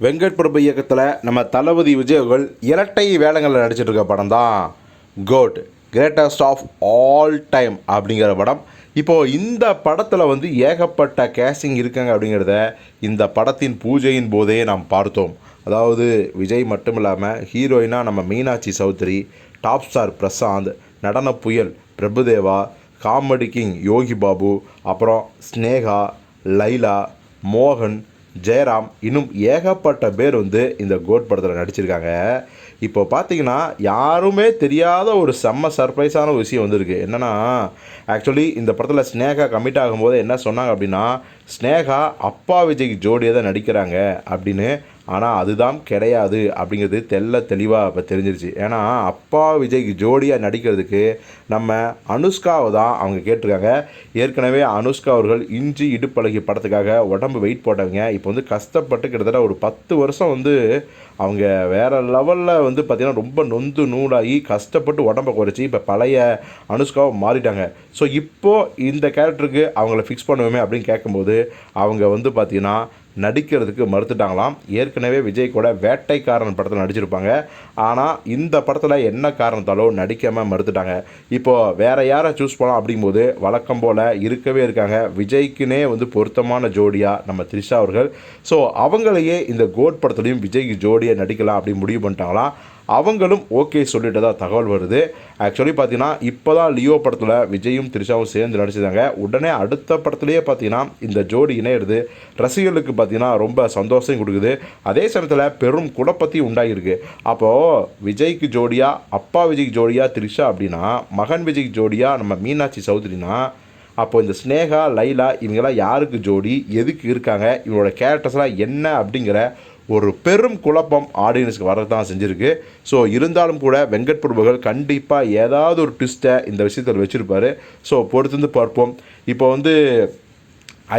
வெங்கட் பிரபு இயக்கத்தில் நம்ம தளபதி விஜய் அவர்கள் இரட்டை வேடங்களில் நடிச்சிட்டு இருக்க படம் தான் GOAT greatest of all time அப்படிங்கிற படம். இப்போது இந்த படத்தில் வந்து ஏகப்பட்ட கேஸ்டிங் இருக்காங்க அப்படிங்கிறத இந்த படத்தின் பூஜையின் போதே நாம் பார்த்தோம். அதாவது விஜய் மட்டும் இல்லாமல் ஹீரோயினாக நம்ம மீனாட்சி சௌத்ரி டாப் ஸ்டார் பிரசாந்த் நடன புயல் பிரபுதேவா காமெடி கிங் யோகி பாபு அப்புறம் ஸ்னேகா லைலா மோகன் ஜெயராம் இன்னும் ஏகப்பட்ட பேர் வந்து இந்த கோட் படத்தில் நடிச்சிருக்காங்க. இப்போ பார்த்தீங்கன்னா யாருமே தெரியாத ஒரு செம்ம சர்ப்ரைஸான ஒரு விஷயம் வந்திருக்கு. என்னென்னா ஆக்சுவலி இந்த படத்தில் ஸ்னேகா கமிட் ஆகும்போது என்ன சொன்னாங்க அப்படின்னா ஸ்னேகா அப்பா விஜய்க்கு ஜோடியாக தான் நடிக்கிறாங்க அப்படின்னு ஆனால் அதுதான் கிடையாது அப்படிங்கிறது தெல்ல தெளிவாக இப்போ தெரிஞ்சிருச்சு. ஏன்னா அப்பா விஜய்க்கு ஜோடியாக நடிக்கிறதுக்கு நம்ம அனுஷ்காவை தான் அவங்க கேட்டிருக்காங்க. ஏற்கனவே அனுஷ்கா அவர்கள் இஞ்சி இடுப்பழகி படத்துக்காக உடம்பு வெயிட் போட்டவங்க இப்போ வந்து கஷ்டப்பட்டு கிட்டத்தட்ட ஒரு பத்து வருஷம் வந்து அவங்க வேறு லெவலில் வந்து பார்த்திங்கன்னா ரொம்ப நொந்து நூலாகி கஷ்டப்பட்டு உடம்பை குறைச்சி இப்போ பழைய அனுஷ்காவை மாறிட்டாங்க. ஸோ இப்போது இந்த கேரக்டருக்கு அவங்கள ஃபிக்ஸ் பண்ணுவோமே அப்படின்னு கேட்கும்போது அவங்க வந்து பார்த்திங்கன்னா நடிக்கிறதுக்கு மறுத்துட்டாங்களாம். ஏற்கனவே விஜய் கூட வேட்டைக்காரன் படத்தில் நடிச்சிருப்பாங்க. ஆனால் இந்த படத்தில் என்ன காரணத்தாலோ நடிக்காமல் மறுத்துட்டாங்க. இப்போது வேறு யாரை சூஸ் பண்ணலாம் அப்படிங்கும்போது வழக்கம் போல் இருக்கவே இருக்காங்க. விஜய்க்குனே வந்து பொருத்தமான ஜோடியாக நம்ம த்ரிஷா அவர்கள். ஸோ அவங்களையே இந்த கோட் படத்துலையும் விஜய்க்கு ஜோடியாக நடிக்கலாம் அப்படின்னு முடிவு பண்ணிட்டாங்களாம். அவங்களும் ஓகே சொல்லிட்டதா தகவல் வருது. ஆக்சுவலி பார்த்தீங்கன்னா இப்போ தான் லியோ படத்தில் விஜயும் த்ரிஷாவும் சேர்ந்து நடிச்சிருந்தாங்க உடனே அடுத்த படத்துலேயே பார்த்தீங்கன்னா இந்த ஜோடி இணையிறது ரசிகர்களுக்கு பார்த்தீங்கன்னா ரொம்ப சந்தோஷம் கொடுக்குது. அதே சமயத்தில் பெரும் குழப்பத்தையும் உண்டாகிருக்கு அப்போது விஜய்க்கு ஜோடியாக அப்பா விஜய்க்கு ஜோடியாக த்ரிஷா அப்படின்னா மகன் விஜய்க்கு ஜோடியாக நம்ம மீனாட்சி சௌத்ரினா அப்போ இந்த ஸ்னேகா லைலா இவங்கெல்லாம் யாருக்கு ஜோடி எதுக்கு இருக்காங்க இவங்களோட கேரக்டர்ஸ்லாம் என்ன அப்படிங்கிற ஒரு பெரும் குழப்பம் ஆடியன்ஸ்க்கு வரதான் செஞ்சுருக்கு. ஸோ இருந்தாலும் கூட வெங்கட் பிரபுகள் கண்டிப்பாக ஏதாவது ஒரு ட்விஸ்ட்டை இந்த விஷயத்தில் வச்சுருப்பாரு. ஸோ பொறுத்திருந்து பார்ப்போம். இப்போ வந்து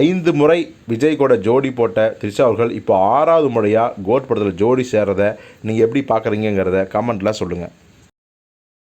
ஐந்து முறை விஜய் கூட ஜோடி போட்ட த்ரிஷா அவர்கள் இப்போ ஆறாவது முறையாக கோட் படத்தில் ஜோடி சேர்றதை நீங்கள் எப்படி பார்க்குறீங்கிறத கமெண்ட்டில் சொல்லுங்கள்